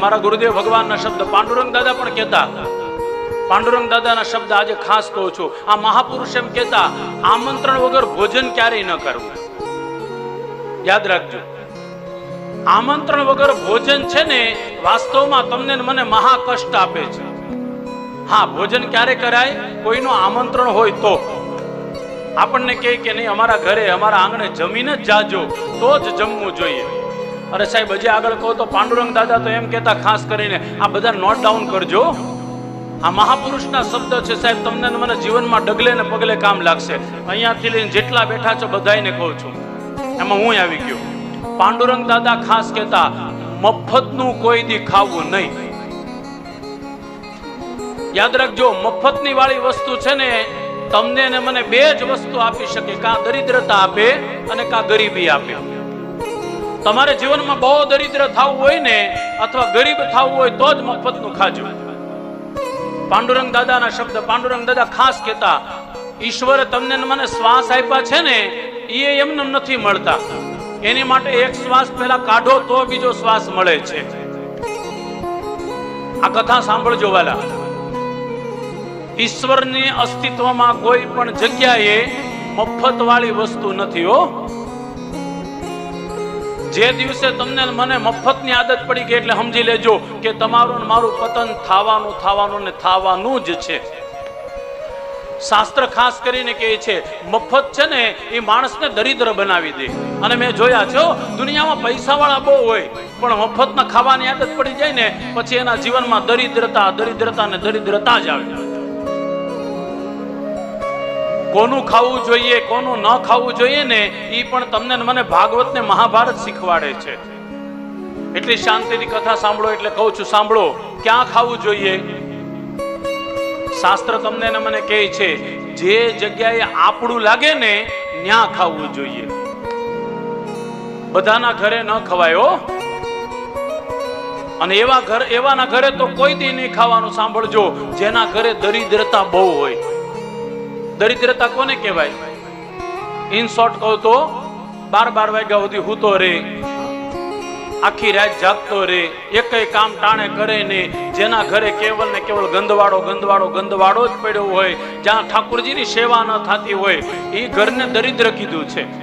મારા ગુરુદેવ ભગવાનના શબ્દ પાંડુરંગ દાદા પણ કહેતા. પાંડુરંગ દાદાના શબ્દ આજે ખાસ કહું છું. આ મહાપુરુષ એમ કહેતા, આમંત્રણ વગર ભોજન ક્યારેય ન કરવું યાદ રાખજો. આમંત્રણ વગર ભોજન છે ને, વાસ્તવમાં તમને મને મહાકષ્ટ આપે છે. હા, ભોજન ક્યારે કરાય? કોઈનું આમંત્રણ હોય તો. આપણને કહે કે નહીં, અમારા ઘરે, અમારા આંગણે જમીને જ જાજો, તો જ જમવું જોઈએ. અરે સાહેબ, હજી આગળ કહો તો પાંડુરંગ દાદા તો એમ કહેતા ખાસ કરીને, આ બધા નોટ ડાઉન કરજો. આ મહાપુરુષના શબ્દ છે સાહેબ, તમને મને જીવનમાં ડગલે ને પગલે કામ લાગશે. અહીંયાથી લઈને જેટલા બેઠા છો બધાને કહું છું. એમાં હું આવી ગયો. પાંડુરંગ દાદા ખાસ કહેતા, મફતનું કોઈ દી ખાવું નહીં. યાદ રાખજો, મફતની વાળી વસ્તુ છે ને, તમને ને મને બે જ વસ્તુ આપી શકે. કાં દરિદ્રતા આપે અને કાં ગરીબી આપે. તમારે જીવનમાં બહુ દરિદ્ર થવું હોય ને, અથવા ગરીબ થવું હોય, તો જ મફતનું ખાજો. પાંડુરંગ દાદાના શબ્દ પાંડુરંગ દાદા ખાસ કહેતા, ઈશ્વરે તમને મને શ્વાસ આપ્યા છે ને એ એમને નથી મળતા. એની માટે એક શ્વાસ પહેલા કાઢો, તો બીજો શ્વાસ મળે છે. આ કથા સાંભળજો વાલા. ઈશ્વરની અસ્તિત્વમાં કોઈ પણ જગ્યાએ મફત વાળી વસ્તુ નથી હો. જે દિવસે તમને મને મફતની આદત પડી ગઈ એટલે સમજી લેજો કે તમારું મારું પતન થવાનું થવાનું ને થવાનું જ છે. શાસ્ત્ર ખાસ કરીને કહે છે, મફત છે ને એ માણસને દરિદ્ર બનાવી દે. અને મેં જોયા છો દુનિયામાં દુનિયામાં પૈસાવાળા બહુ હોય, પણ મફતના ખાવાની આદત પડી જાય ને, પછી એના જીવનમાં દરિદ્રતા દરિદ્રતા ને દરિદ્રતા જ આવે. કોનું ખાવું જોઈએ, કોનું ન ખાવું જોઈએ ને એ પણ તમને મને ભાગવત ને મહાભારત શીખવાડે છે. એટલી શાંતિની કથા સાંભળો એટલે કહું છું, સાંભળો, ક્યાં ખાવું જોઈએ? શાસ્ત્ર તમને ને મને કહે છે, જે જગ્યાએ આપણું લાગે ને ત્યાં ખાવું જોઈએ. બધાના ઘરે ન ખવાય અને એવા ઘર, એવાના ઘરે તો કોઈ દી નહીં ખાવાનું, સાંભળજો. જેના ઘરે દરિદ્રતા બહુ હોય. દરિદ્રતા કોને કહેવાય? ઇન શોર્ટ કહું તો, બાર બાર વાગ્યા સુધી હૂતો રે, આખી રાત જાગતો રે, એકય કામ ટાણે કરે ને, જેના ઘરે કેવલ ને કેવલ ગંદવાડો ગંદવાડો ગંદવાડો જ પડ્યો હોય, જ્યાં ઠાકુરજીની સેવા ન થતી હોય એ ઘરને દરિદ્ર કીધું છે.